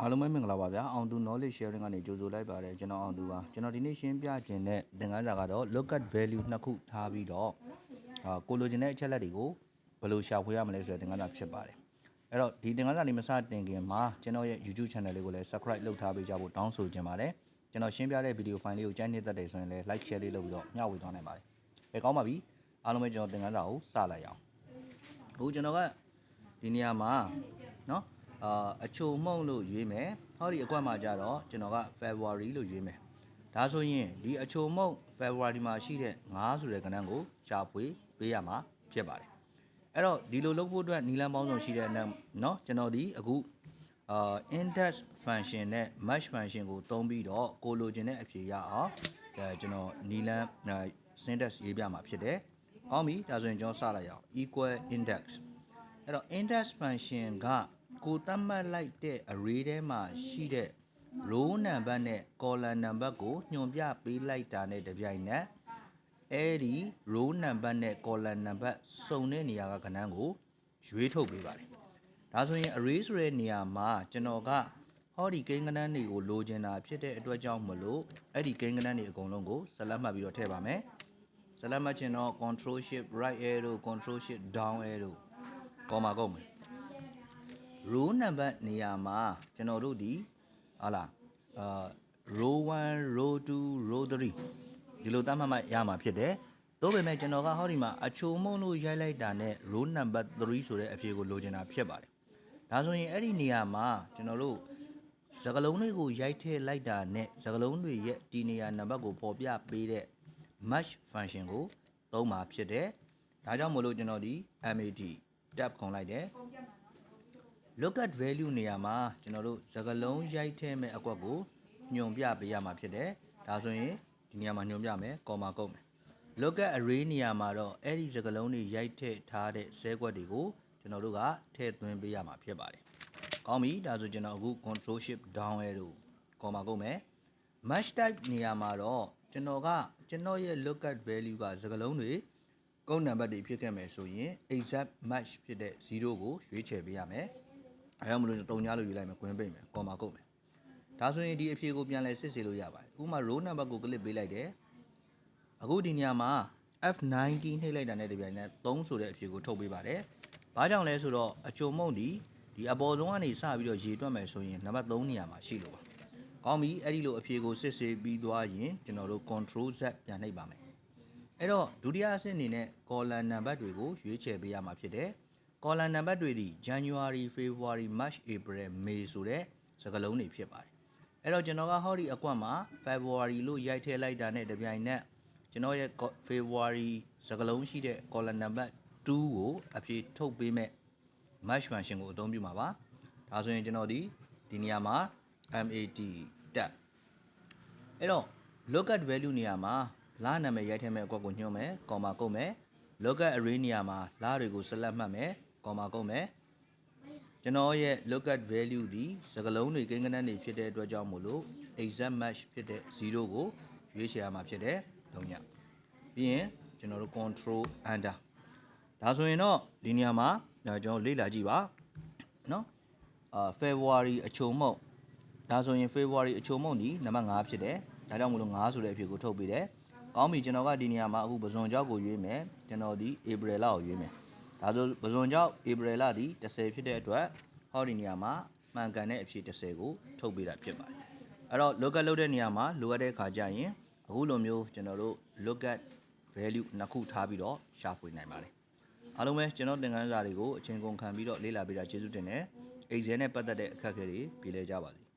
အားလုံးပဲမင်္ဂလာပါဗျာအောင်သူ knowledge sharing ကနေကြိုဆိုလိုက်ပါတယ်ကျွန်တော်အောင်သူပါကျွန်တော်ဒီနေ့ရှင်းပြခြင်းတဲ့သင်ခန်းစာကတော့ look at value နှစ်ခုထားပြီးတော့အာကိုလိုချင်တဲ့အချက်လက်တွေကိုဘယ်လိုရှာဖွေရမလဲဆိုတဲ့သင်ခန်းစာဖြစ်ပါတယ်အဲ့တော့ဒီသင်ခန်းစာလေးမစတင်ခင်မှာကျွန်တော်ရဲ့ YouTube channel လေးကိုလည်း subscribe လုပ်ထားပေးကြဖို့တောင်းဆိုချင်ပါတယ်ကျွန်တော်ရှင်းပြတဲ့ video file လေးကိုကြိုက်နေတဲ့တဲ့ဆိုရင်လည်း like share လေးလုပ်ပြီးတော့မျှဝေသွားနိုင်ပါတယ်ဘယ်ကောင်းပါပြီအားလုံးပဲကျွန်တော်သင်ခန်းစာကိုစလိုက်အောင်အခုကျွန်တော်ကဒီနေရာမှာเนาะ အာအချိုမှုန့်လို့ရွေးမယ်ဟောဒီအကွက်မှာကြတော့ကျွန်တော်က February လို့ရွေးမယ်ဒါဆိုရင်ဒီအချိုမှုန့် February မှာရှိတဲ့9ဆိုတဲ့ကဏ္ဍကိုရှာဖွေပေးရမှာဖြစ်ပါတယ်အဲ့တော့ဒီလိုလုပ်ဖို့အတွက်နီလန်ပေါင်းစုံရှိတဲ့เนาะကျွန်တော်ဒီအခုအာ index function နဲ့ match function ကိုသုံးပြီးတော့ကိုလိုချင်တဲ့အဖြေရအောင်အဲကျွန်တော်နီလန် syntax ရေးပြမှာဖြစ်တယ်။ကောင်းပြီဒါဆိုရင်ကျွန်တော်စလိုက်ရအောင် equal index အဲ့တော့ index function က ကိုသတ်မှတ်လိုက်တဲ့ array ထဲမှာရှိတဲ့ row number နဲ့ column number ကိုညွှန်ပြပေးလိုက်တာနဲ့တပြိုင်နက်အဲ့ဒီ row number နဲ့ column number စုံတဲ့နေရာကခဏန်းကိုရွေးထုတ်ပေးပါတယ်။ဒါဆိုရင် array ဆိုတဲ့နေရာမှာကျွန်တော်ကဟောဒီကိန်းကဏ္ဍတွေကိုလိုချင်တာဖြစ်တဲ့အတွက်ကြောင့်မလို့အဲ့ဒီကိန်းကဏ္ဍတွေအကုန်လုံးကိုဆက်လက်မှတ်ပြီးတော့ထည့်ပါမယ်။ဆက်လက်မှတ်ချင်တော့ control shift right arrow control shift down arrow ကောမှာကုန်မယ် row number နေရာမှာကျွန်တော်တို့ဒီဟာလာအာ row 1 row 2 row 3ဒီလိုသတ်မှတ်မှရမှာဖြစ်တယ်။သို့ပေမဲ့ကျွန်တော်ကဟောဒီမှာအချိုမုံလို့ရိုက်လိုက်တာနဲ့ row number 3ဆိုတဲ့အဖြေကိုလိုချင်တာဖြစ်ပါတယ်။ဒါဆိုရင်အဲ့ဒီနေရာမှာကျွန်တော်တို့စကလုံးတွေကိုရိုက်ထည့်လိုက်တာနဲ့စကလုံးတွေရဲ့ဒီနေရာနံပါတ်ကိုပေါ်ပြပေးတဲ့ match function ကိုသုံးမှာဖြစ်တယ်။ဒါကြောင့်မို့လို့ကျွန်တော်ဒီ MAT tab ခုံလိုက်တယ် look at value နေရာမှာကျွန်တော်တို့စကားလုံးရိုက်ထည့်မဲ့အကွက်ကိုညွန်ပြပေးရမှာဖြစ်တယ်။ဒါဆိုရင်ဒီနေရာမှာညွန်ပြမယ်ကော်မာကုတ်မယ် look at array နေရာမှာတော့အဲ့ဒီစကားလုံးတွေရိုက်ထည့်ထားတဲ့ဆဲကွက်တွေကိုကျွန်တော်တို့ကထည့်သွင်းပေးရမှာဖြစ်ပါတယ်။ကောင်းပြီဒါဆိုကျွန်တော်အခု control shift down arrow ကော်မာကုတ်မယ် match type နေရာမှာတော့ကျွန်တော်ကကျွန်တော်ရဲ့ look at value ကစကားလုံးတွေကုန်းနံပါတ်တွေဖြစ်ခဲ့မယ်ဆိုရင် exact match ဖြစ်တဲ့0ကိုရွေးချယ်ပေးရမယ်။ အဲဒါမလို့တုံညာလို့ယူလိုက်မယ်၊ကွင်းပိတ်မယ်၊ကော်မာကုတ်မယ်။ဒါဆိုရင်ဒီအဖြေကိုပြန်လဲစစ်ဆေးလို့ရပါတယ်။ဥပမာ row number ကို click ပေးလိုက်တယ်။အခုဒီနေရာမှာ F9 ကီးနှိပ်လိုက်တာနဲ့တပြိုင်နက်3ဆိုတဲ့အဖြေကိုထုတ်ပေးပါတယ်။ဘာကြောင့်လဲဆိုတော့အချုံမုံဒီဒီအပေါ်ဆုံးကနေစပြီးတော့ရေတွက်မယ်ဆိုရင်နံပါတ်3နေရာမှာရှိလို့ပါ။ကောင်းပြီအဲ့ဒီလိုအဖြေကိုစစ်ဆေးပြီးသွားရင်ကျွန်တော်တို့ control z ပြန်နှိပ်ပါမယ်။အဲ့တော့ဒုတိယအဆင့်အနေနဲ့ column number တွေကိုရွေးချယ်ပေးရမှာဖြစ်တယ်။ column number တွေဒီ January February March April May ဆိုတဲ့စကားလုံးတွေဖြစ်ပါတယ်။အဲ့တော့ကျွန်တော်ကဟောဒီအကွက်မှာ February လို့ရိုက်ထည့်လိုက်တာနဲ့တပြိုင်နက်ကျွန်တော်ရဲ့ February စကားလုံးရှိတဲ့ column number 2ကိုအဖြေထုတ်ပေးမဲ့ match function ကိုအသုံးပြုမှာပါ။ဒါဆိုရင်ကျွန်တော်ဒီဒီနေရာမှာ MAT tab အဲ့တော့ look at value နေရာမှာလာနာမည်ရိုက်ထည့်မဲ့အကွက်ကိုညွှန်းမယ်၊ကော်မာကုတ်မယ်။ look at array နေရာမှာလာတွေကိုဆက်လက်မှတ်မယ်၊ ကော်မာကုတ်မယ်။ကျွန်တော်ရဲ့ look at value ဒီစကလုံးတွေကိန်းဂဏန်းတွေဖြစ်တဲ့အတွက်ကြောင့်မို့လို့ exact match ဖြစ်တဲ့0ကိုရွေးချယ်ရမှာဖြစ်တယ်။သုံးည။ပြီးရင်ကျွန်တော်တို့ control enter ဒါဆိုရင်တော့ဒီနေရာမှာကျွန်တော်လေ့လာကြည့်ပါ။နော်။အာ February အချုံမုတ်ဒါဆိုရင် February အချုံမုံဒီနံပါတ်5ဖြစ်တယ်။ဒါကြောင့်မလို့5ဆိုတဲ့အဖြေကိုထုတ်ပေးတယ်။ကောင်းပြီကျွန်တော်ကဒီနေရာမှာအခုပဇွန်ကြောက်ကိုရွေးမယ်။ကျွန်တော်ဒီ April လကိုရွေးမယ်။ ဒါဆိုပဇွန်ကြောက် April လဒီ10ဖြစ်တဲ့အတွက်ဟောဒီနေရာမှာမှန်ကန်တဲ့အဖြေ10ကိုထုတ်ပေးတာဖြစ်ပါတယ်။အဲ့တော့ look at လုပ်တဲ့နေရာမှာလိုအပ်တဲ့အခါကျရင်အခုလိုမျိုးကျွန်တော်တို့ look at value နှစ်ခုထားပြီးတော့ရှာဖွေနိုင်ပါတယ်။အားလုံးပဲကျွန်တော်သင်ခန်းစာတွေကိုအချိန်ကုန်ခံပြီးတော့လေ့လာပေးတာကျေးဇူးတင်တယ်။ Excel နဲ့ပတ်သက်တဲ့အခက်အခဲတွေပြေလည်ကြပါစေ။